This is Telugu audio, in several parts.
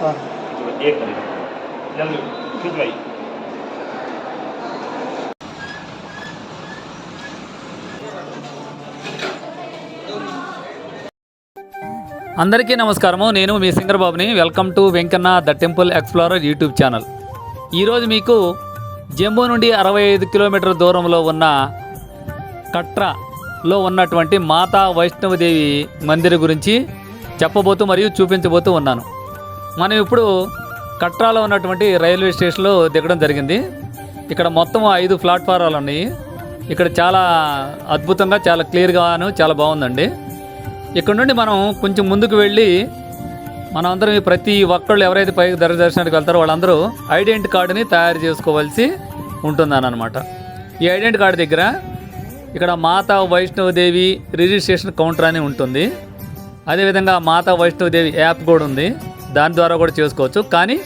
हाँ तो एक मिनट जल्दी खींच भाई అందరికీ నమస్కారము నేను మీ సింగర్ బాబుని welcome to Venkanna the temple explorer YouTube channel ఈరోజు మీకు జమ్మూ నుండి అరవై ఐదు కిలోమీటర్ల దూరంలో ఉన్న కట్రాలో ఉన్నటువంటి మాతా వైష్ణవదేవి మందిర్ గురించి చెప్పబోతూ మరియు చూపించబోతూ ఉన్నాను మనం ఇప్పుడు కట్రాలో ఉన్నటువంటి రైల్వే స్టేషన్లో దిగడం జరిగింది. ఇక్కడ మొత్తం ఐదు ప్లాట్ఫారాలు ఉన్నాయి. ఇక్కడ చాలా అద్భుతంగా చాలా క్లియర్గాను చాలా బాగుందండి. ఇక్కడ నుండి మనం కొంచెం ముందుకు వెళ్ళి మనం అందరం ప్రతి ఒక్కళ్ళు ఎవరైతే పై దర్శ దర్శనానికి వెళ్తారో వాళ్ళందరూ ఐడెంటి కార్డుని తయారు చేసుకోవాల్సి ఉంటుందన్నమాట. ఈ ఐడెంటి కార్డు దగ్గర ఇక్కడ మాతా వైష్ణవదేవి రిజిస్ట్రేషన్ కౌంటర్ అని ఉంటుంది. అదేవిధంగా మాతా వైష్ణవదేవి యాప్ కూడా ఉంది. దాని ద్వారా కూడా చేసుకోవచ్చు. కానీ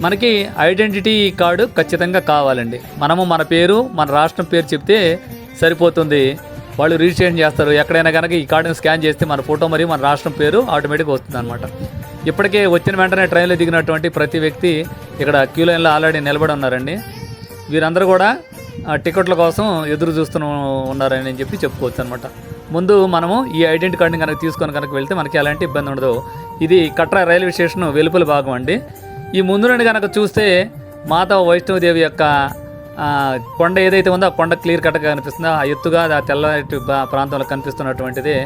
మనకి ఐడెంటిటీ కార్డు ఖచ్చితంగా కావాలండి. మనము మన పేరు మన రాష్ట్రం పేరు చెప్తే సరిపోతుంది. వాళ్ళు రిజిస్ట్రేషన్ చేస్తారు. ఎక్కడైనా కనుక ఈ కార్డుని స్కాన్ చేస్తే మన ఫోటో మరియు మన రాష్ట్రం పేరు ఆటోమేటిక్గా వస్తుంది అనమాట ఇప్పటికే వచ్చిన వెంటనే ట్రైన్లో దిగినటువంటి ప్రతి వ్యక్తి ఇక్కడ క్యూ లైన్లో ఆల్రెడీ నిలబడి ఉన్నారండి. వీరందరూ కూడా ఆ, టికెట్ల కోసం ఎదురు చూస్తూ ఉన్నారని చెప్పి చెప్పుకోవచ్చు అనమాట ముందు మనము ఈ ఐడెంటి కార్డుని కనుక తీసుకొని కనుక వెళ్తే మనకి ఎలాంటి ఇబ్బంది ఉండదు. ఇది కట్రా రైల్వే స్టేషన్ వెలుపల భాగం అండి. ఈ ముందు నుండి కనుక చూస్తే మాతా వైష్ణవదేవి యొక్క కొండ ఏదైతే ఉందో ఆ కొండ క్లియర్ కట్గా కనిపిస్తుందో ఆ ఎత్తుగా ఆ తెల్లటి ప్రాంతంలో కనిపిస్తున్నటువంటిది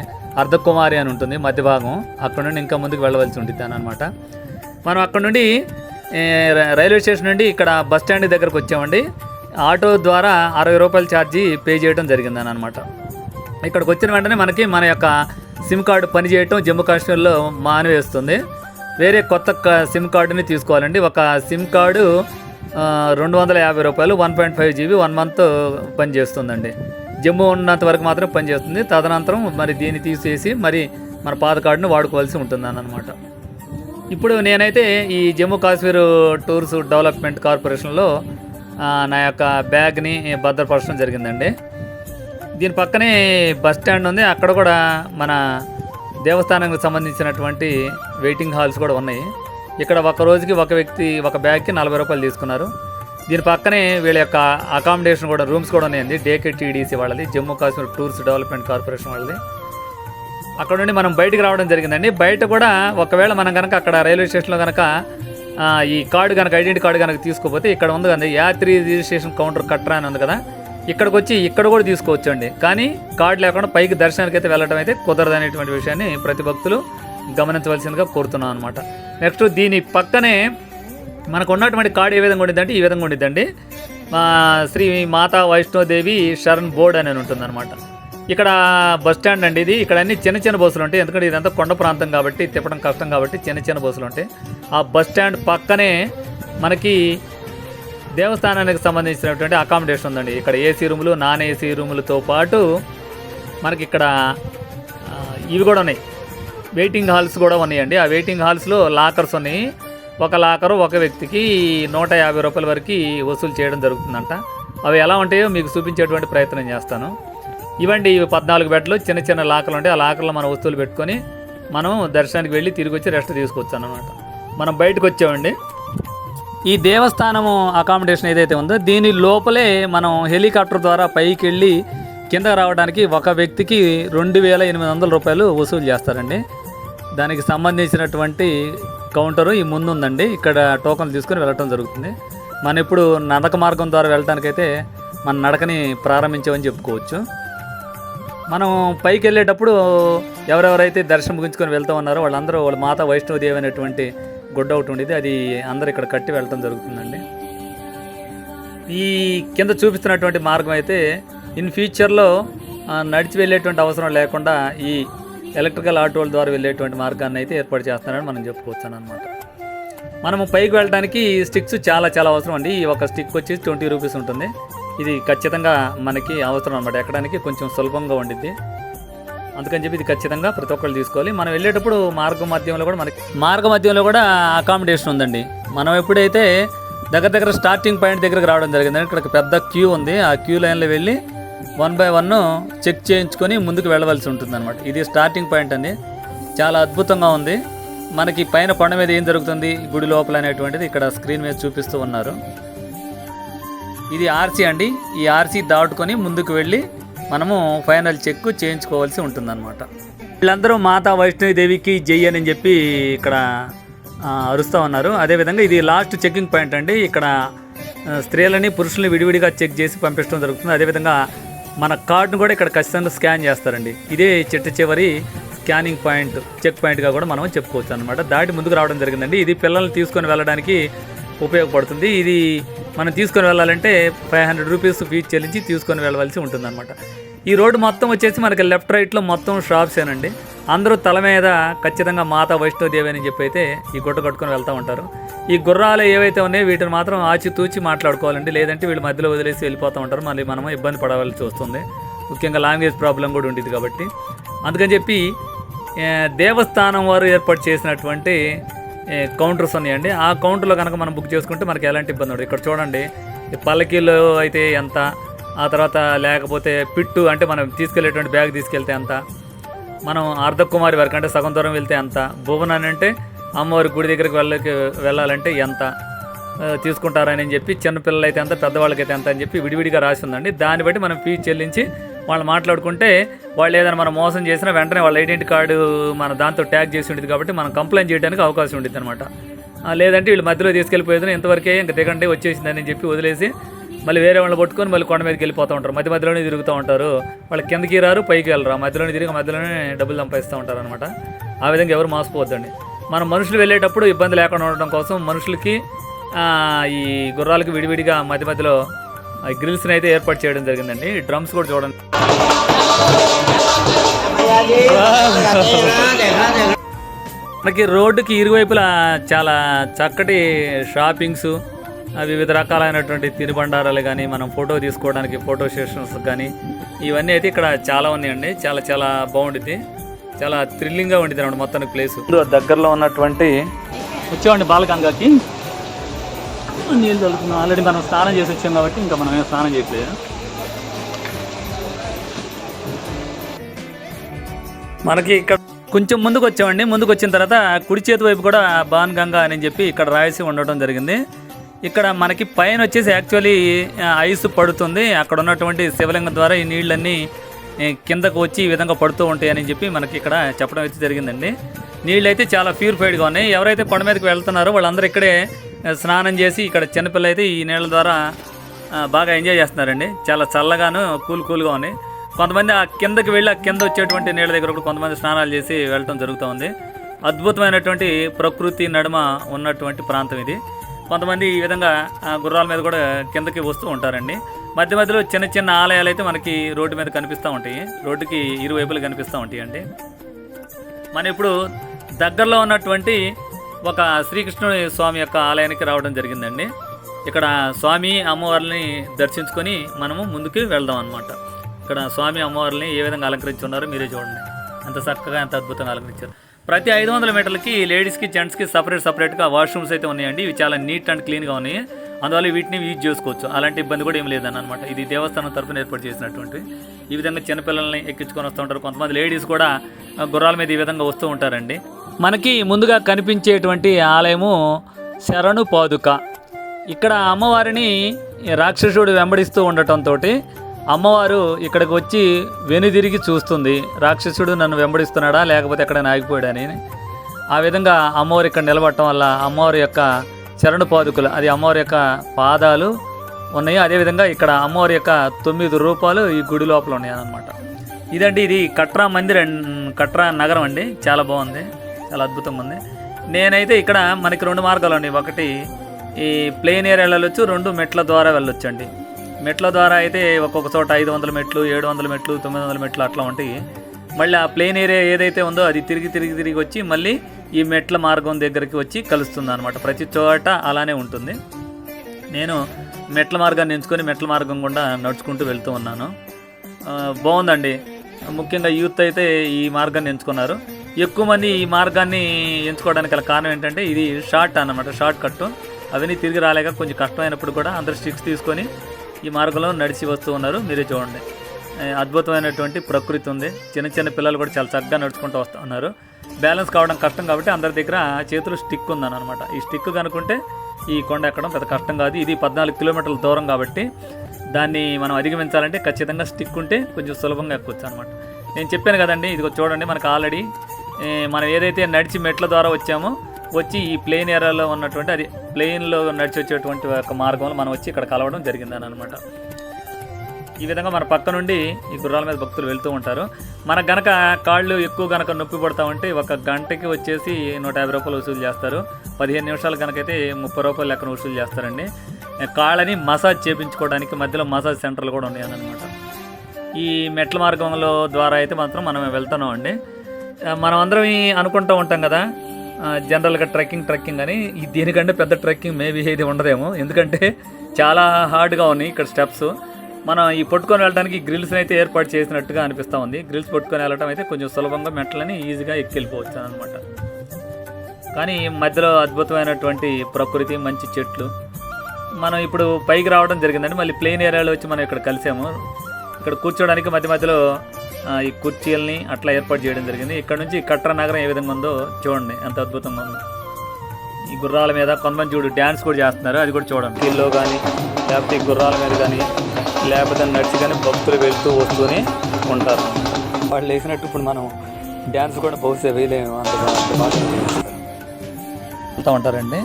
అర్ధకుమారి అని ఉంటుంది మధ్య భాగం. అక్కడ నుండి ఇంకా ముందుకు వెళ్ళవలసి ఉంటుంది అని అనమాట మనం అక్కడ నుండి రైల్వే స్టేషన్ నుండి ఇక్కడ బస్ స్టాండ్ దగ్గరకు వచ్చామండి. ఆటో ద్వారా అరవై రూపాయల ఛార్జీ పే చేయడం జరిగిందని అనమాట ఇక్కడికి వచ్చిన వెంటనే మనకి మన యొక్క సిమ్ కార్డు పనిచేయటం జమ్మూ కాశ్మీర్లో మానివేస్తుంది. వేరే కొత్త సిమ్ కార్డుని తీసుకోవాలండి. ఒక సిమ్ కార్డు రెండు వందల యాభై రూపాయలు one point five GB one month పనిచేస్తుందండి. జమ్మూ ఉన్నంత వరకు మాత్రం పనిచేస్తుంది. తదనంతరం మరి దీన్ని తీసేసి మరి మన పాత కార్డును వాడుకోవాల్సి ఉంటుంది అన్నమాట ఇప్పుడు నేనైతే ఈ జమ్మూ కాశ్మీర్ టూర్స్ డెవలప్మెంట్ కార్పొరేషన్లో నా యొక్క బ్యాగ్ని భద్రపరచడం జరిగిందండి. దీని పక్కనే బస్ స్టాండ్ ఉంది. అక్కడ కూడా మన దేవస్థానానికి సంబంధించినటువంటి వెయిటింగ్ హాల్స్ కూడా ఉన్నాయి. ఇక్కడ ఒక రోజుకి ఒక వ్యక్తి ఒక బ్యాగ్కి నలభై రూపాయలు తీసుకున్నారు. దీని పక్కనే వీళ్ళ యొక్క అకామిడేషన్ కూడా రూమ్స్ కూడా ఉన్నాయండి. డేకే టీడీసీ వాళ్ళది Jammu Kashmir tours development corporation వాళ్ళది. అక్కడ నుండి మనం బయటికి రావడం జరిగిందండి. బయట కూడా ఒకవేళ మనం కనుక అక్కడ రైల్వే స్టేషన్లో కనుక ఈ కార్డు కనుక ఐడెంటి కార్డు కనుక తీసుకోపోతే ఇక్కడ ఉంది కదా యాత్రి రిజిస్ట్రేషన్ కౌంటర్ కట్రా అని ఉంది కదా. ఇక్కడికి వచ్చి ఇక్కడ కూడా తీసుకోవచ్చు అండి కానీ కార్డు లేకుండా పైకి దర్శనానికి అయితే వెళ్ళడం అయితే కుదరదు అనేటువంటి విషయాన్ని ప్రతి భక్తులు గమనించవలసిందిగా కోరుతున్నాను అనమాట నెక్స్ట్ దీని పక్కనే మనకు ఉన్నటువంటి కార్డు ఏ విధంగా ఉండిద్దంటే ఈ విధంగా ఉండిద్దండి. మా శ్రీ మాతా వైష్ణోదేవి శరణ్ బోర్డ్ అని ఉంటుందన్నమాట. ఇక్కడ బస్ స్టాండ్ అండి ఇది. ఇక్కడ అన్ని చిన్న చిన్న బస్సులు ఉంటాయి. ఎందుకంటే ఇదంతా కొండ ప్రాంతం కాబట్టి తిప్పడం కష్టం కాబట్టి చిన్న చిన్న బస్సులు ఉంటాయి. ఆ బస్ స్టాండ్ పక్కనే మనకి దేవస్థానానికి సంబంధించినటువంటి అకామిడేషన్ ఉందండి. ఇక్కడ ఏసీ రూములు నాన్ ఏసీ రూములతో పాటు మనకి ఇక్కడ ఇవి కూడా ఉన్నాయి. వెయిటింగ్ హాల్స్ కూడా ఉన్నాయండి. ఆ వెయిటింగ్ హాల్స్లో లాకర్స్ ఉన్నాయి. ఒక లాకరు ఒక వ్యక్తికి నూట యాభై రూపాయల వరకు వసూలు చేయడం జరుగుతుందంట. అవి ఎలా ఉంటాయో మీకు చూపించేటువంటి ప్రయత్నం చేస్తాను. ఇవండి ఇవి పద్నాలుగు బెడ్లు. చిన్న చిన్న లాకర్లు ఉంటాయి. ఆ లాకర్లో మన వస్తువులు పెట్టుకొని మనం దర్శనానికి వెళ్ళి తిరిగి వచ్చి రెస్ట్ తీసుకోవచ్చు అనమాట మనం బయటకు వచ్చామండి. ఈ దేవస్థానము అకామిడేషన్ ఏదైతే ఉందో దీని లోపలే మనం హెలికాప్టర్ ద్వారా పైకి వెళ్ళి కింద రావడానికి ఒక వ్యక్తికి రెండు వేల ఎనిమిది వందల రూపాయలు వసూలు చేస్తారండి. దానికి సంబంధించినటువంటి కౌంటరు ఈ ముందు ఉందండి. ఇక్కడ టోకన్లు తీసుకొని వెళ్ళటం జరుగుతుంది. మనం ఇప్పుడు నడక మార్గం ద్వారా వెళ్ళటానికైతే మన నడకని ప్రారంభించామని చెప్పుకోవచ్చు. మనం పైకి వెళ్ళేటప్పుడు ఎవరెవరైతే దర్శనం ముగించుకొని వెళ్తూ ఉన్నారో వాళ్ళందరూ వాళ్ళ మాత వైష్ణవదేవి అనేటువంటి గుడ్డ ఒకటి ఉండేది. అది అందరు ఇక్కడ కట్టి వెళ్ళటం జరుగుతుందండి. ఈ కింద చూపిస్తున్నటువంటి మార్గం అయితే ఇన్ ఫ్యూచర్లో నడిచి వెళ్ళేటువంటి అవసరం లేకుండా ఈ ఎలక్ట్రికల్ ఆటోల ద్వారా వెళ్ళేటువంటి మార్గాన్ని అయితే ఏర్పాటు చేస్తానని మనం చెప్పుకోవచ్చు అనమాట మనము పైకి వెళ్ళడానికి స్టిక్స్ చాలా చాలా అవసరం అండి. ఈ ఒక స్టిక్ వచ్చి ట్వంటీ రూపీస్ ఉంటుంది. ఇది ఖచ్చితంగా మనకి అవసరం అనమాట ఎక్కడానికి కొంచెం సులభంగా ఉండిద్ది. అందుకని చెప్పి ఇది ఖచ్చితంగా ప్రతి ఒక్కరు తీసుకోవాలి. మనం వెళ్ళేటప్పుడు మార్గ మధ్యంలో కూడా మనకి మార్గ మధ్యంలో కూడా అకామిడేషన్ ఉందండి. మనం ఎప్పుడైతే దగ్గర దగ్గర స్టార్టింగ్ పాయింట్ దగ్గరకు రావడం జరిగిందండి ఇక్కడ పెద్ద క్యూ ఉంది. ఆ క్యూ లైన్లో వెళ్ళి వన్ బై వన్ చెక్ చేయించుకొని ముందుకు వెళ్ళవలసి ఉంటుంది అనమాట ఇది స్టార్టింగ్ పాయింట్ అండి. చాలా అద్భుతంగా ఉంది. మనకి పైన కొండ మీద ఏం జరుగుతుంది? గుడి లోపల అనేటువంటిది ఇక్కడ స్క్రీన్ మీద చూపిస్తూ ఉన్నారు. ఇది ఆర్సీ అండి. ఈ ఆర్సీ దాటుకొని ముందుకు వెళ్ళి మనము ఫైనల్ చెక్ చేయించుకోవాల్సి ఉంటుందన్నమాట. వీళ్ళందరూ మాతా వైష్ణవిదేవికి జై అని చెప్పి ఇక్కడ అరుస్తూ ఉన్నారు. అదేవిధంగా ఇది లాస్ట్ చెకింగ్ పాయింట్ అండి. ఇక్కడ స్త్రీలని పురుషుల్ని విడివిడిగా చెక్ చేసి పంపించడం జరుగుతుంది. అదేవిధంగా మన కార్డును కూడా ఇక్కడ ఖచ్చితంగా స్కాన్ చేస్తారండి. ఇదే చిట్ట చివరి స్కానింగ్ పాయింట్ చెక్ పాయింట్గా కూడా మనం చెప్పుకోవచ్చు అనమాట దాటి ముందుకు రావడం జరిగిందండి. ఇది పిల్లల్ని తీసుకొని వెళ్ళడానికి ఉపయోగపడుతుంది. ఇది మనం తీసుకొని వెళ్ళాలంటే ఫైవ్ హండ్రెడ్ రూపీస్ ఫీజు చెల్లించి తీసుకొని వెళ్ళవలసి ఉంటుందన్నమాట. ఈ రోడ్డు మొత్తం వచ్చేసి మనకి లెఫ్ట్ రైట్లో మొత్తం షాప్సేనండి అందరూ తల మీద ఖచ్చితంగా మాతా వైష్ణోదేవి అని చెప్పి అయితే ఈ గుట్ట కట్టుకొని వెళ్తూ ఉంటారు. ఈ గుర్రాలు ఏవైతే ఉన్నాయో వీటిని మాత్రం ఆచితూచి మాట్లాడుకోవాలండి. లేదంటే వీళ్ళు మధ్యలో వదిలేసి వెళ్ళిపోతూ ఉంటారు. మళ్ళీ మనము ఇబ్బంది పడవలసి వస్తుంది. ముఖ్యంగా లాంగ్వేజ్ ప్రాబ్లం కూడా ఉండేది కాబట్టి. అందుకని చెప్పి దేవస్థానం వారు ఏర్పాటు చేసినటువంటి కౌంటర్స్ ఉన్నాయండి. ఆ కౌంటర్లో కనుక మనం బుక్ చేసుకుంటే మనకి ఎలాంటి ఇబ్బంది ఉండదు. ఇక్కడ చూడండి పల్లకీలు పల్లకీలో అయితే ఎంత ఆ తర్వాత లేకపోతే పిట్టు అంటే మనం తీసుకెళ్ళేటువంటి బ్యాగ్ తీసుకెళ్తే ఎంత మనం అర్ధకుమారి వరకు అంటే సగం దూరం వెళ్తే ఎంత భువనాన్ని అంటే అమ్మవారి గుడి దగ్గరికి వెళ్ళకి వెళ్ళాలంటే ఎంత తీసుకుంటారని చెప్పి చిన్నపిల్లలైతే ఎంత పెద్దవాళ్ళకైతే ఎంత అని చెప్పి విడివిడిగా రాసి ఉందండి. దాన్ని బట్టి మనం ఫీజు చెల్లించి వాళ్ళు మాట్లాడుకుంటే వాళ్ళు ఏదైనా మనం మోసం చేసినా వెంటనే వాళ్ళ ఐడెంటిటీ కార్డు మన దాంతో ట్యాగ్ చేసి ఉండేది కాబట్టి మనం కంప్లైంట్ చేయడానికి అవకాశం ఉంటుంది అనమాట లేదంటే వీళ్ళు మధ్యలో తీసుకెళ్ళిపోయేది ఇంతవరకే ఇంకా దిగండి వచ్చేసిందని చెప్పి వదిలేసి మళ్ళీ వేరే వాళ్ళని పట్టుకొని మళ్ళీ కొండ మీదకి వెళ్ళిపోతూ ఉంటారు. మధ్య మధ్యలోనే తిరుగుతూ ఉంటారు. వాళ్ళు కిందకి రారు పైకి వెళ్ళరు. మధ్యలోనే తిరిగి మధ్యలోనే డబ్బులు సంపాదిస్తూ ఉంటారు అనమాట ఆ విధంగా ఎవరు మోసపోవద్దండి. మనం మనుషులు వెళ్ళేటప్పుడు ఇబ్బంది లేకుండా ఉండడం కోసం మనుషులకి ఈ గుర్రాలకు విడివిడిగా మధ్య మధ్యలో గ్రిల్స్ని అయితే ఏర్పాటు చేయడం జరిగిందండి. డ్రమ్స్ కూడా చూడండి. మనకి రోడ్డుకి ఇరువైపులా చాలా చక్కటి షాపింగ్స్ వివిధ రకాలైనటువంటి తినుబండారాలు కానీ మనం ఫోటో తీసుకోవడానికి ఫోటో సెషన్స్ కానీ ఇవన్నీ అయితే ఇక్కడ చాలా ఉన్నాయండి. చాలా చాలా బాగుంటుంది చాలా థ్రిల్లింగ్గా ఉండింది అనమాట మొత్తానికి ప్లేస్. దగ్గరలో ఉన్నటువంటి వచ్చామండి బాలగంగాకి. నీళ్ళు చల్లుకున్నాం ఆల్రెడీ మనం స్నానం చేసి వచ్చాం కాబట్టి ఇంకా మనం ఏం స్నానం చేయట్లేదు. మనకి ఇక్కడ కొంచెం ముందుకు వచ్చామండి. ముందుకు వచ్చిన తర్వాత కుడి చేతి వైపు కూడా బాన్ గంగా అని చెప్పి ఇక్కడ రాయసి ఉండటం జరిగింది. ఇక్కడ మనకి పైన వచ్చేసి యాక్చువల్లీ ఐస్ పడుతుంది. అక్కడ ఉన్నటువంటి శివలింగం ద్వారా ఈ నీళ్ళన్నీ కిందకు వచ్చి ఈ విధంగా పడుతూ ఉంటాయని చెప్పి మనకి ఇక్కడ చెప్పడం అయితే జరిగిందండి. నీళ్ళు అయితే చాలా ప్యూరిఫైడ్గా ఉన్నాయి. ఎవరైతే కొండ మీదకి వెళ్తున్నారో వాళ్ళందరూ ఇక్కడే స్నానం చేసి ఇక్కడ చిన్నపిల్ల అయితే ఈ నీళ్ళ ద్వారా బాగా ఎంజాయ్ చేస్తున్నారండి. చాలా చల్లగాను కూల్ కూల్గా ఉంది. కొంతమంది ఆ కిందకి వెళ్ళి ఆ కింద వచ్చేటువంటి నీళ్ళ దగ్గర కూడా కొంతమంది స్నానాలు చేసి వెళ్ళటం జరుగుతూ ఉంది. అద్భుతమైనటువంటి ప్రకృతి నడుమ ఉన్నటువంటి ప్రాంతం ఇది. కొంతమంది ఈ విధంగా గుర్రాల మీద కూడా కిందకి వస్తూ ఉంటారండి. మధ్య మధ్యలో చిన్న చిన్న ఆలయాలు అయితే మనకి రోడ్డు మీద కనిపిస్తూ ఉంటాయి. రోడ్డుకి ఇరువైపులు కనిపిస్తూ ఉంటాయి అండి మనం ఇప్పుడు దగ్గరలో ఉన్నటువంటి ఒక శ్రీకృష్ణుని స్వామి యొక్క ఆలయానికి రావడం జరిగిందండి. ఇక్కడ స్వామి అమ్మవారిని దర్శించుకొని మనము ముందుకు వెళ్దాం అనమాట ఇక్కడ స్వామి అమ్మవారిని ఏ విధంగా అలంకరించి ఉన్నారో మీరే చూడండి. అంత చక్కగా ఎంత అద్భుతంగా అలంకరించారు. ప్రతి ఐదు వందల మీటర్లకి లేడీస్కి జెంట్స్కి సపరేట్ సపరేట్గా వాష్రూమ్స్ అయితే ఉన్నాయండి. ఇవి చాలా నీట్ అండ్ క్లీన్గా ఉన్నాయి. అందువల్ల వీటిని యూజ్ చేసుకోవచ్చు. అలాంటి ఇబ్బంది కూడా ఏం లేదని అనమాట ఇది దేవస్థానం తరఫున ఏర్పాటు చేసినటువంటి ఈ విధంగా చిన్నపిల్లల్ని ఎక్కించుకొని వస్తూ ఉంటారు. కొంతమంది లేడీస్ కూడా గుర్రాల మీద ఈ విధంగా వస్తూ ఉంటారండి. మనకి ముందుగా కనిపించేటువంటి ఆలయము శరణు పాదుక. ఇక్కడ అమ్మవారిని రాక్షసుడు వెంబడిస్తూ ఉండటంతో అమ్మవారు ఇక్కడికి వచ్చి వెనుదిరిగి చూస్తుంది రాక్షసుడు నన్ను వెంబడిస్తున్నాడా? లేకపోతే ఎక్కడ ఆగిపోయాడని ఆ విధంగా అమ్మవారు ఇక్కడ నిలబడటం వల్ల అమ్మవారి యొక్క చరణ పాదుకలు అది అమ్మవారి యొక్క పాదాలు ఉన్నాయి. అదేవిధంగా ఇక్కడ అమ్మవారి యొక్క తొమ్మిది రూపాలు ఈ గుడి లోపల ఉన్నాయన్నమాట. ఇదండి ఇది కట్రా మందిర్ అండ్ కట్రా నగరం అండి. చాలా బాగుంది. చాలా అద్భుతంగా ఉంది. నేనైతే ఇక్కడ మనకి రెండు మార్గాలు ఉన్నాయి. ఒకటి ఈ ప్లెయిన్ ఏరియా వెళ్ళొచ్చు రెండు మెట్ల ద్వారా వెళ్ళొచ్చు అండి. మెట్ల ద్వారా అయితే ఒక్కొక్క చోట ఐదు వందల మెట్లు ఏడు వందల మెట్లు తొమ్మిది వందల మెట్లు అట్లా ఉంటాయి. మళ్ళీ ఆ ప్లెయిన్ ఏరియా ఏదైతే ఉందో అది తిరిగి తిరిగి తిరిగి వచ్చి మళ్ళీ ఈ మెట్ల మార్గం దగ్గరికి వచ్చి కలుస్తుంది అనమాట ప్రతి చోట అలానే ఉంటుంది. నేను మెట్ల మార్గాన్ని ఎంచుకొని మెట్ల మార్గం గుండా నడుచుకుంటూ వెళ్తూ ఉన్నాను. బాగుందండి. ముఖ్యంగా యూత్ అయితే ఈ మార్గాన్ని ఎంచుకున్నారు. ఎక్కువ మంది ఈ మార్గాన్ని ఎంచుకోవడానికి గల కారణం ఏంటంటే ఇది షార్ట్ అన్నమాట షార్ట్ కట్ అవన్నీ తిరిగి రాలేక కొంచెం కష్టమైనప్పుడు కూడా అందరు స్టిక్స్ తీసుకొని ఈ మార్గంలో నడిచి వస్తూ ఉన్నారు. మీరే చూడండి. అద్భుతమైనటువంటి ప్రకృతి ఉంది. చిన్న చిన్న పిల్లలు కూడా చాలా చక్కగా నడుచుకుంటూ వస్తూ ఉన్నారు. బ్యాలెన్స్ కావడం కష్టం కాబట్టి అందరి దగ్గర చేతులు స్టిక్ ఉందని అనమాట ఈ స్టిక్ కనుకుంటే ఈ కొండ ఎక్కడం పెద్ద కష్టం కాదు. ఇది పద్నాలుగు కిలోమీటర్ల దూరం కాబట్టి దాన్ని మనం అధిగమించాలంటే ఖచ్చితంగా స్టిక్ ఉంటే కొంచెం సులభంగా ఎక్కొచ్చు అనమాట నేను చెప్పాను కదండి ఇదిగో చూడండి మనకు ఆల్రెడీ మనం ఏదైతే నడిచి మెట్ల ద్వారా వచ్చామో వచ్చి ఈ ప్లెయిన్ ఏరియాలో ఉన్నటువంటి అది ప్లెయిన్లో నడిచి వచ్చేటువంటి ఒక మార్గంలో మనం వచ్చి ఇక్కడ కలవడం జరిగిందని అనమాట ఈ విధంగా మన పక్క నుండి ఈ గుర్రాల మీద భక్తులు వెళ్తూ ఉంటారు. మనకు గనక కాళ్ళు ఎక్కువ గనక నొప్పి పడతా ఉంటే ఒక గంటకి వచ్చేసి నూట యాభై రూపాయలు వసూలు చేస్తారు. పదిహేను నిమిషాలు కనుకైతే ముప్పై రూపాయలు లెక్కన వసూలు చేస్తారండి. కాళ్ళని మసాజ్ చేపించుకోవడానికి మధ్యలో మసాజ్ సెంటర్లు కూడా ఉన్నాయన్నమాట. ఈ మెట్ల మార్గంలో ద్వారా అయితే మాత్రం మనం వెళ్తున్నాం అండి మనం అందరం అనుకుంటూ ఉంటాం కదా జనరల్గా ట్రెక్కింగ్ ట్రెక్కింగ్ అని. ఈ దీనికంటే పెద్ద ట్రెక్కింగ్ మేబీ ఇది ఉండదేమో. ఎందుకంటే చాలా హార్డ్గా ఉన్నాయి ఇక్కడ స్టెప్స్. మనం ఈ పట్టుకొని వెళ్ళడానికి గ్రిల్స్ని అయితే ఏర్పాటు చేసినట్టుగా అనిపిస్తూ ఉంది. గ్రిల్స్ పట్టుకొని వెళ్ళడం అయితే కొంచెం సులభంగా మెట్లని ఈజీగా ఎక్కిళ్ళిపోవచ్చు అనమాట కానీ మధ్యలో అద్భుతమైనటువంటి ప్రకృతి మంచి చెట్లు. మనం ఇప్పుడు పైకి రావడం జరిగిందండి. మళ్ళీ ప్లెయిన్ ఏరియాలో వచ్చి మనం ఇక్కడ కలిసాము. ఇక్కడ కూర్చోడానికి మధ్య మధ్యలో ఈ కుర్చీలని అట్లా ఏర్పాటు చేయడం జరిగింది. ఇక్కడ నుంచి కట్ర నగరం ఏ విధంగా ఉందో చూడండి. ఎంత అద్భుతంగా ఉందో. ఈ గుర్రాల మీద కొంతమంది చూడు డ్యాన్స్ కూడా చేస్తున్నారు. అది కూడా చూడండి. వీళ్ళు కానీ లేకపోతే ఈ గుర్రాల మీద కానీ లేకపోతే నడిచి కానీ భక్తులు వెళ్తూ వస్తూనే ఉంటారు. వాళ్ళు వేసినట్టు ఇప్పుడు మనం డ్యాన్స్ కూడా బహుశా వేయలేము. అంత. వెళ్తూ ఉంటారండి.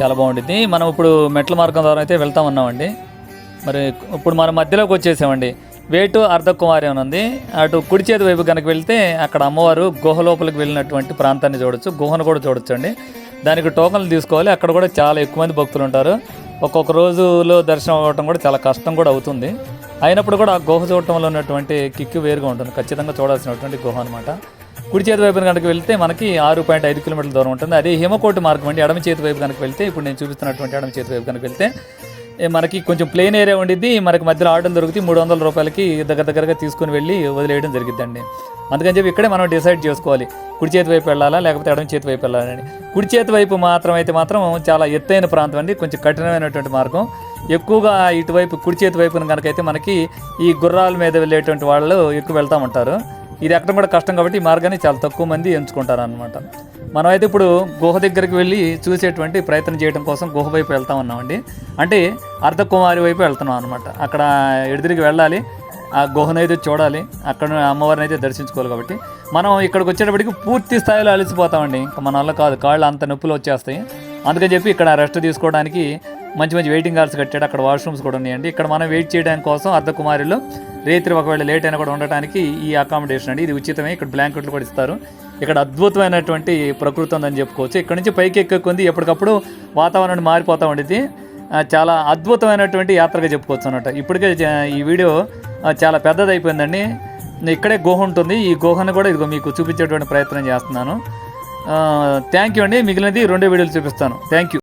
చాలా బాగుంటుంది మనం ఇప్పుడు మెట్ల మార్గం ద్వారా అయితే వెళ్తా ఉన్నామండి. మరి ఇప్పుడు మనం మధ్యలోకి వచ్చేసామండి. వేటు అర్ధకుమారి అని ఉంది. అటు కుడి చేతి వైపు కనుక వెళ్తే అక్కడ అమ్మవారు గుహ లోపలికి వెళ్ళినటువంటి ప్రాంతాన్ని చూడొచ్చు. గుహను కూడా చూడొచ్చు అండి దానికి టోకన్లు తీసుకోవాలి. అక్కడ కూడా చాలా ఎక్కువ మంది భక్తులు ఉంటారు. ఒక్కొక్క రోజులో దర్శనం అవ్వటం కూడా చాలా కష్టం కూడా అవుతుంది. అయినప్పుడు కూడా ఆ గుహ చూడటంలో ఉన్నటువంటి కిక్కు వేరుగా ఉంటుంది. ఖచ్చితంగా చూడాల్సినటువంటి గుహ అనమాట కుడి చేతి వైపు కనుక వెళ్తే మనకి ఆరు పాయింట్ ఐదు కిలోమీటర్ల దూరం ఉంటుంది. అదే హిమకోటి మార్గం అండి. ఎడమ చేతి వైపు కనుక వెళ్తే ఇప్పుడు నేను చూపిస్తున్నటువంటి ఎడమ చేతి వైపు కనుక వెళ్తే మనకి కొంచెం ప్లేన్ ఏరియా ఉండిద్ది మనకి మధ్యలో ఆర్డర్ దొరికితే మూడు వందల రూపాయలకి దగ్గర దగ్గరగా తీసుకుని వెళ్ళి వదిలేయడం జరిగిద్దండి. అందుకని చెప్పి ఇక్కడే మనం డిసైడ్ చేసుకోవాలి. కుడి చేతి వైపు వెళ్ళాలా లేకపోతే ఎడమ చేతి వైపు వెళ్ళాలని కుడి చేతి వైపు మాత్రం అయితే మాత్రం చాలా ఎత్తైన ప్రాంతం అండి కొంచెం కఠినమైనటువంటి మార్గం. ఎక్కువగా ఇటువైపు కుడి చేతి వైపున కనుకైతే మనకి ఈ గుర్రాల మీద వెళ్ళేటువంటి వాళ్ళు ఎక్కువ వెళ్తూ ఉంటారు. ఇది ఎక్కడం కూడా కష్టం కాబట్టి ఈ మార్గాన్ని చాలా తక్కువ మంది ఎంచుకుంటారు అనమాట మనమైతే ఇప్పుడు గుహ దగ్గరికి వెళ్ళి చూసేటువంటి ప్రయత్నం చేయడం కోసం గుహ వైపు వెళ్తా ఉన్నామండి అంటే అర్ధకుమారి వైపు వెళ్తున్నాం అనమాట అక్కడ ఎదురికి వెళ్ళాలి ఆ గుహను అయితే చూడాలి అక్కడ అమ్మవారిని అయితే దర్శించుకోవాలి కాబట్టి. మనం ఇక్కడికి వచ్చేటప్పటికి పూర్తి స్థాయిలో అలసిపోతామండి. ఇంకా మన వల్ల కాదు కాళ్ళు అంత నొప్పులు వచ్చేస్తాయి. అందుకని చెప్పి ఇక్కడ రెస్ట్ తీసుకోవడానికి మంచి మంచి వెయిటింగ్ హాల్స్ కట్టాడు. అక్కడ వాష్రూమ్స్ కూడా ఉన్నాయండి. ఇక్కడ మనం వెయిట్ చేయడానికి కోసం అర్ధకుమారిలో రేత్రి ఒకవేళ లేట్ అయినా కూడా ఉండటానికి ఈ అకామిడేషన్ అండి. ఇది ఉచితమే. ఇక్కడ బ్లాంకెట్లు కూడా ఇస్తారు. ఇక్కడ అద్భుతమైనటువంటి ప్రకృతి ఉందని చెప్పుకోవచ్చు. ఇక్కడ నుంచి పైకి ఎక్కకుంది ఎప్పటికప్పుడు వాతావరణం మారిపోతూ ఉండేది. చాలా అద్భుతమైనటువంటి యాత్రగా చెప్పుకోవచ్చు అన్నమాట. ఇప్పటికే ఈ వీడియో చాలా పెద్దదైపోయిందండి. ఇక్కడే గుహ ఉంటుంది. ఈ గుహను కూడా ఇదిగో మీకు చూపించేటువంటి ప్రయత్నం చేస్తున్నాను. థ్యాంక్ యూ అండి. మిగిలినది రెండో వీడియోలు చూపిస్తాను. Thank you